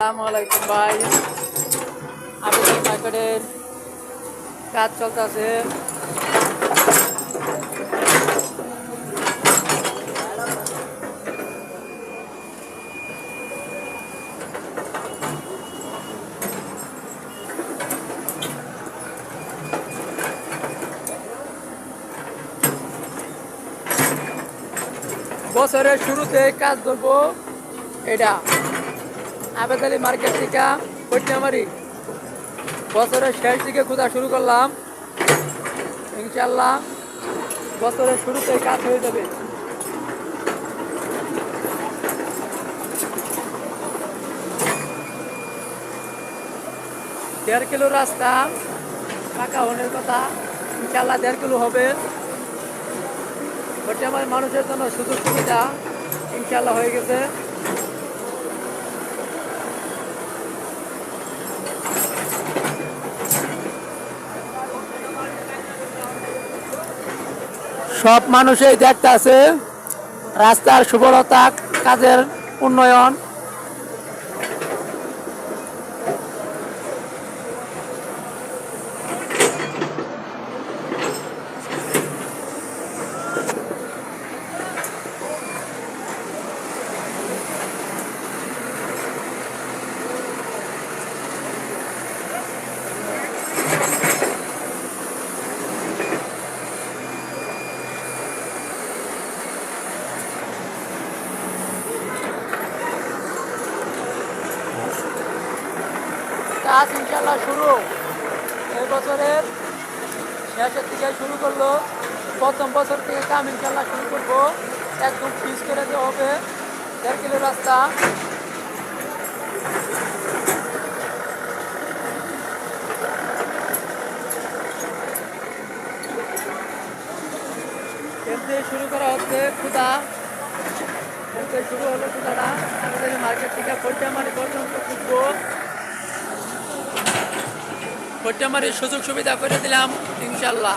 আসসালামু আলাইকুম ভাই। আবেদন মার্কেটের কাজ চলতেছে। বছরের শুরুতে কাজ করব এটা। আবেদালি মার্কেট থেকে পট্টিয়ামারি। বছরের শেষ দিকে খোঁজা শুরু করলাম। ইনশাল্লাহ বছরের শুরুতে কাজ হয়ে যাবে। দেড় কিলো রাস্তা ফাঁকা হনের কথা। ইনশাল্লাহ দেড় কিলো হবে। পট্টিয়ামারি মানুষের জন্য সুযোগ সুবিধা ইনশাল্লাহ হয়ে গেছে। সব মানুষই দেখতে আছে রাস্তার সুবরতা কাজের উন্নয়ন। কাজ ইনশাল্লাহ শুরু। এই বছরের শেষের থেকে শুরু করল। প্রথম বছর থেকে কাম ইনশাল্লাহ শুরু করব। একদম পিস করে দেওয়া হবে। দেড় কিলো রাস্তা। শুরু করা হচ্ছে ক্ষুদা শুরু হলো ক্ষুদাটা আমাদের মার্কেট থেকে পর্যামারি পর্যন্ত খুঁজবো। পট্টামারির সুযোগ সুবিধা করে দিলাম ইনশাল্লাহ